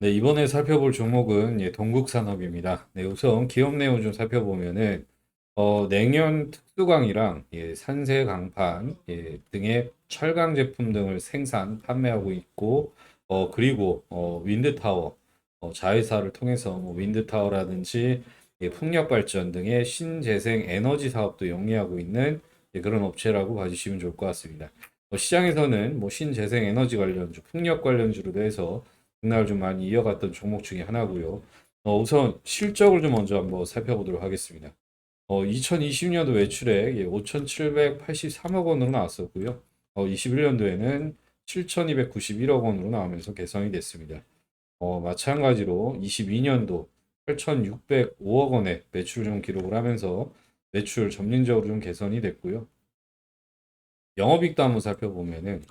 네, 이번에 살펴볼 종목은 예, 동국산업입니다. 네, 우선 기업 내용 좀 살펴보면은 어, 냉연 특수광이랑 예, 산세 강판 예, 등의 철강 제품 등을 생산, 판매하고 있고 어, 그리고 어, 윈드타워 어, 자회사를 통해서 뭐 윈드타워라든지 예, 풍력 발전 등의 신재생 에너지 사업도 영위하고 있는 예, 그런 업체라고 봐주시면 좋을 것 같습니다. 어, 시장에서는 뭐 신재생 에너지 관련주, 풍력 관련주로도 해서 등락을 좀 많이 이어갔던 종목 중에 하나고요. 어, 우선 실적을 좀 먼저 한번 살펴보도록 하겠습니다. 어, 2020년도 매출액 예, 5,783억 원으로 나왔었고요. 어, 21년도에는 7,291억 원으로 나오면서 개선이 됐습니다. 어, 마찬가지로 22년도 8,605억 원의 매출을 좀 기록을 하면서 매출 점진적으로 좀 개선이 됐고요. 영업이익도 한번 살펴보면은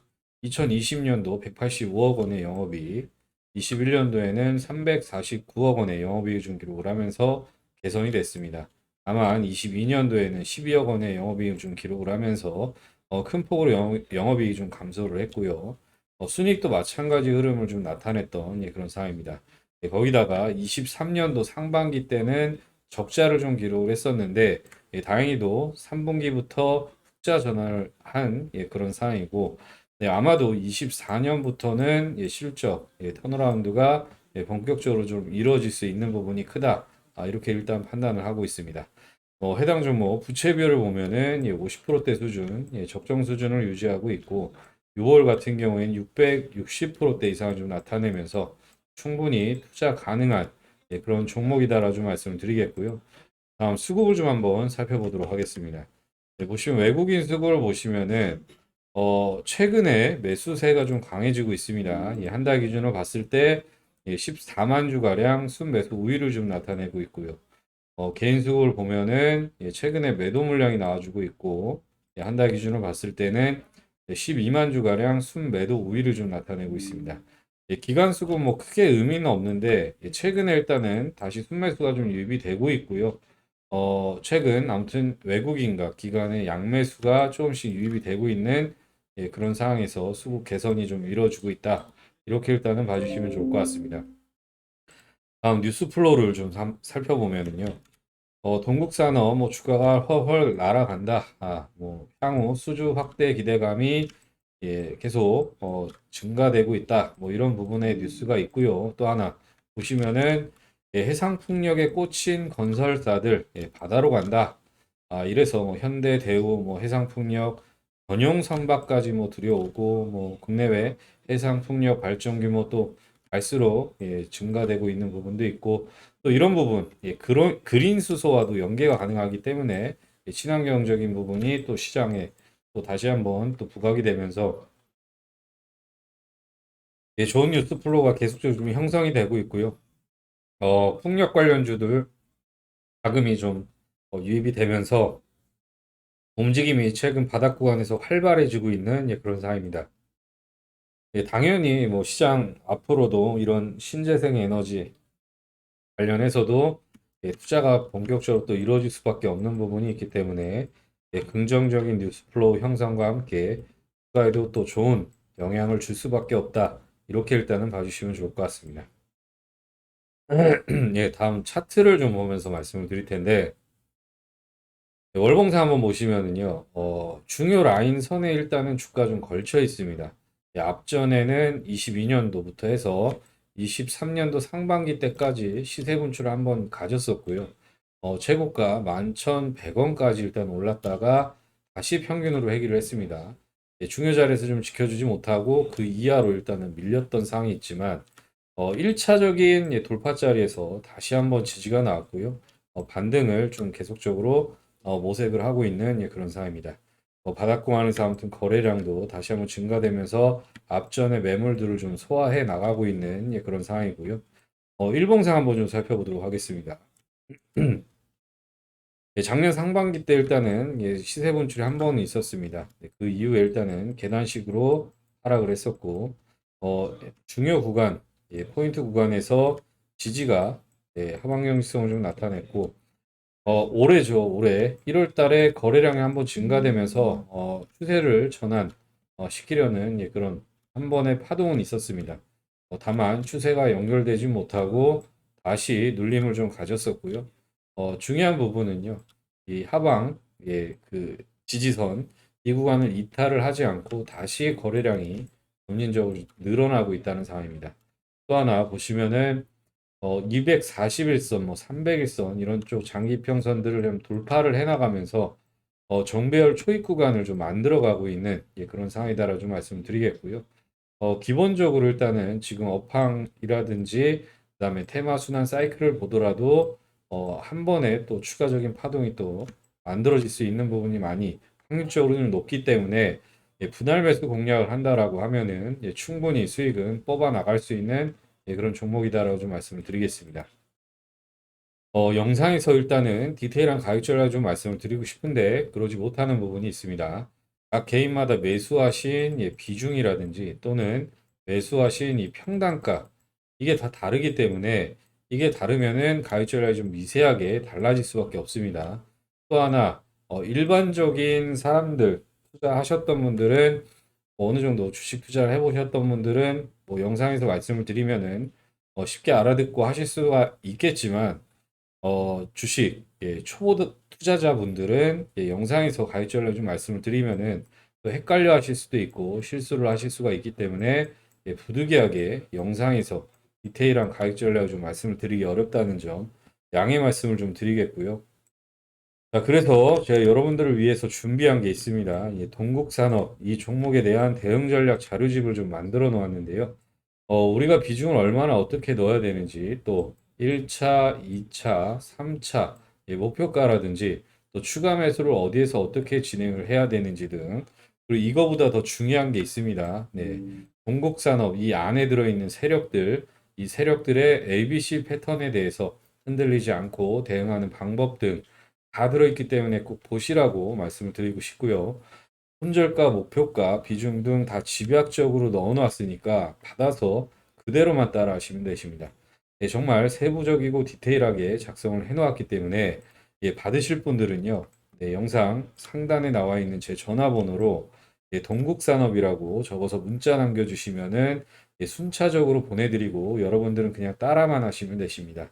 2020년도 185억 원의 영업이익, 21년도에는 349억 원의 영업이익 좀 기록을 하면서 개선이 됐습니다. 다만 22년도에는 12억 원의 영업이익 좀 기록을 하면서 어, 큰 폭으로 영, 영업 이익이 좀 감소를 했고요. 어, 순이익도 마찬가지 흐름을 좀 나타냈던 예, 그런 상황입니다. 예, 거기다가 23년도 상반기 때는 적자를 좀 기록을 했었는데 예, 다행히도 3분기부터 흑자 전환을 한 예, 그런 상황이고 네, 아마도 24년부터는 예, 실적 예, 턴어라운드가 예, 본격적으로 좀 이루어질 수 있는 부분이 크다. 아, 이렇게 일단 판단을 하고 있습니다. 어, 해당 종목 부채비율을 보면은 예, 50%대 수준, 예, 적정 수준을 유지하고 있고 6월 같은 경우에는 660%대 이상을 좀 나타내면서 충분히 투자 가능한 예, 그런 종목이다라고 좀 말씀을 드리겠고요. 다음 수급을 좀 한번 살펴보도록 하겠습니다. 네, 보시면 외국인 수급을 보시면은 어, 최근에 매수세가 좀 강해지고 있습니다. 한달 기준으로 봤을 때 14만 주가량 순매수 우위를 좀 나타내고 있고요. 어, 개인 수급을 보면은 예, 최근에 매도 물량이 나와주고 있고 한달 기준으로 봤을 때는 12만 주가량 순매도 우위를 좀 나타내고 있습니다. 예, 기간 수급 뭐 크게 의미는 없는데 예, 최근에 일단은 다시 순매수가 좀 유입이 되고 있고요. 어, 최근 아무튼 외국인과 기관의 양매수가 조금씩 유입이 되고 있는 예, 그런 상황에서 수급 개선이 좀 이루어지고 있다. 이렇게 일단은 봐주시면 좋을 것 같습니다. 다음 뉴스 플로우를 좀 삼- 살펴보면은요. 어, 동국산업 뭐 주가가 헐헐 날아간다. 아, 뭐 향후 수주 확대 기대감이 예, 계속 어, 증가되고 있다. 뭐 이런 부분의 뉴스가 있고요. 또 하나 보시면은 예, 해상 풍력에 꽂힌 건설사들 예, 바다로 간다. 아, 이래서 뭐 현대, 대우, 뭐 해상 풍력 전용 선박까지 뭐 들여오고 뭐 국내외 해상 풍력 발전 규모 또 갈수록 예, 증가되고 있는 부분도 있고 또 이런 부분 예, 그런 그린 수소와도 연계가 가능하기 때문에 예, 친환경적인 부분이 또 시장에 또 다시 한번 또 부각이 되면서 예, 좋은 뉴스 플로우가 계속적으로 좀 형성이 되고 있고요. 어, 풍력 관련주들 자금이 좀 어, 유입이 되면서 움직임이 최근 바닥 구간에서 활발해지고 있는 예, 그런 상황입니다. 예, 당연히 뭐 시장 앞으로도 이런 신재생 에너지 관련해서도 예, 투자가 본격적으로 또 이루어질 수밖에 없는 부분이 있기 때문에 예, 긍정적인 뉴스 플로우 형성과 함께 투자에도 또 좋은 영향을 줄 수밖에 없다. 이렇게 일단은 봐주시면 좋을 것 같습니다. 예, 다음 차트를 좀 보면서 말씀을 드릴 텐데 네, 월봉상 한번 보시면은요, 어, 중요 라인 선에 일단은 주가 좀 걸쳐 있습니다. 예, 앞전에는 22년도부터 해서 23년도 상반기 때까지 시세 분출을 한번 가졌었고요. 어, 최고가 11,100원까지 일단 올랐다가 다시 평균으로 회귀를 했습니다. 예, 중요 자리에서 좀 지켜주지 못하고 그 이하로 일단은 밀렸던 상황이 있지만 어, 1차적인 예, 돌파 자리에서 다시 한번 지지가 나왔고요. 어, 반등을 좀 계속적으로 어, 모색을 하고 있는 예, 그런 상황입니다. 어, 바닥공항에서 아무튼 거래량도 다시 한번 증가되면서 앞전의 매물들을 좀 소화해 나가고 있는 예, 그런 상황이고요. 어, 일봉상 한번 좀 살펴보도록 하겠습니다. 예, 작년 상반기 때 일단은 예, 시세 분출이 한 번 있었습니다. 네, 그 이후에 일단은 계단식으로 하락을 했었고 어, 중요 구간, 예, 포인트 구간에서 지지가 예, 하방형성을 좀 나타냈고 어, 올해죠. 올해 1월 달에 거래량이 한번 증가되면서 어, 추세를 전환 어, 시키려는 예, 그런 한 번의 파동은 있었습니다. 어, 다만 추세가 연결되지 못하고 다시 눌림을 좀 가졌었고요. 어, 중요한 부분은요. 이 하방 예, 그 지지선 이 구간을 이탈을 하지 않고 다시 거래량이 점진적으로 늘어나고 있다는 상황입니다. 또 하나 보시면은 어, 241선, 뭐 301선 이런 쪽 장기 평선들을 좀 돌파를 해나가면서 어, 정배열 초입 구간을 좀 만들어가고 있는 예, 그런 상황이다라고 좀 말씀드리겠고요. 어, 기본적으로 일단은 지금 업황이라든지 그다음에 테마 순환 사이클을 보더라도 어, 한 번에 또 추가적인 파동이 또 만들어질 수 있는 부분이 많이 확률적으로는 높기 때문에 예, 분할 매수 공략을 한다라고 하면은 예, 충분히 수익은 뽑아 나갈 수 있는 예, 그런 종목이다라고 좀 말씀을 드리겠습니다. 어, 영상에서 일단은 디테일한 가격 전략을 좀 말씀을 드리고 싶은데 그러지 못하는 부분이 있습니다. 각 개인마다 매수하신 예, 비중이라든지 또는 매수하신 이 평단가 이게 다 다르기 때문에 이게 다르면은 가격 전략이 좀 미세하게 달라질 수밖에 없습니다. 또 하나 어, 일반적인 사람들 투자하셨던 분들은 뭐 어느 정도 주식 투자를 해보셨던 분들은 뭐 영상에서 말씀을 드리면은 어, 쉽게 알아듣고 하실 수가 있겠지만 어, 주식 예, 초보 투자자분들은 예, 영상에서 전략 좀 말씀을 드리면은 또 헷갈려 하실 수도 있고 실수를 하실 수가 있기 때문에 예, 부득이하게 영상에서 디테일한 가입 전략을 좀 말씀을 드리기 어렵다는 점 양해 말씀을 좀 드리겠고요. 자, 그래서 제가 여러분들을 위해서 준비한 게 있습니다. 이 동국산업 이 종목에 대한 대응 전략 자료집을 좀 만들어 놓았는데요. 어, 우리가 비중을 얼마나 어떻게 넣어야 되는지 또 1차, 2차, 3차 예, 목표가라든지 또 추가 매수를 어디에서 어떻게 진행을 해야 되는지 등 그리고 이거보다 더 중요한 게 있습니다. 네. 동국산업 이 안에 들어있는 세력들 이 세력들의 ABC 패턴에 대해서 흔들리지 않고 대응하는 방법 등 다 들어있기 때문에 꼭 보시라고 말씀을 드리고 싶고요. 손절가, 목표가, 비중 등 다 집약적으로 넣어놨으니까 받아서 그대로만 따라 하시면 되십니다. 네, 정말 세부적이고 디테일하게 작성을 해놓았기 때문에 예, 받으실 분들은요. 네, 영상 상단에 나와 있는 제 전화번호로 예, 동국산업이라고 적어서 문자 남겨주시면은 예, 순차적으로 보내드리고 여러분들은 그냥 따라만 하시면 되십니다.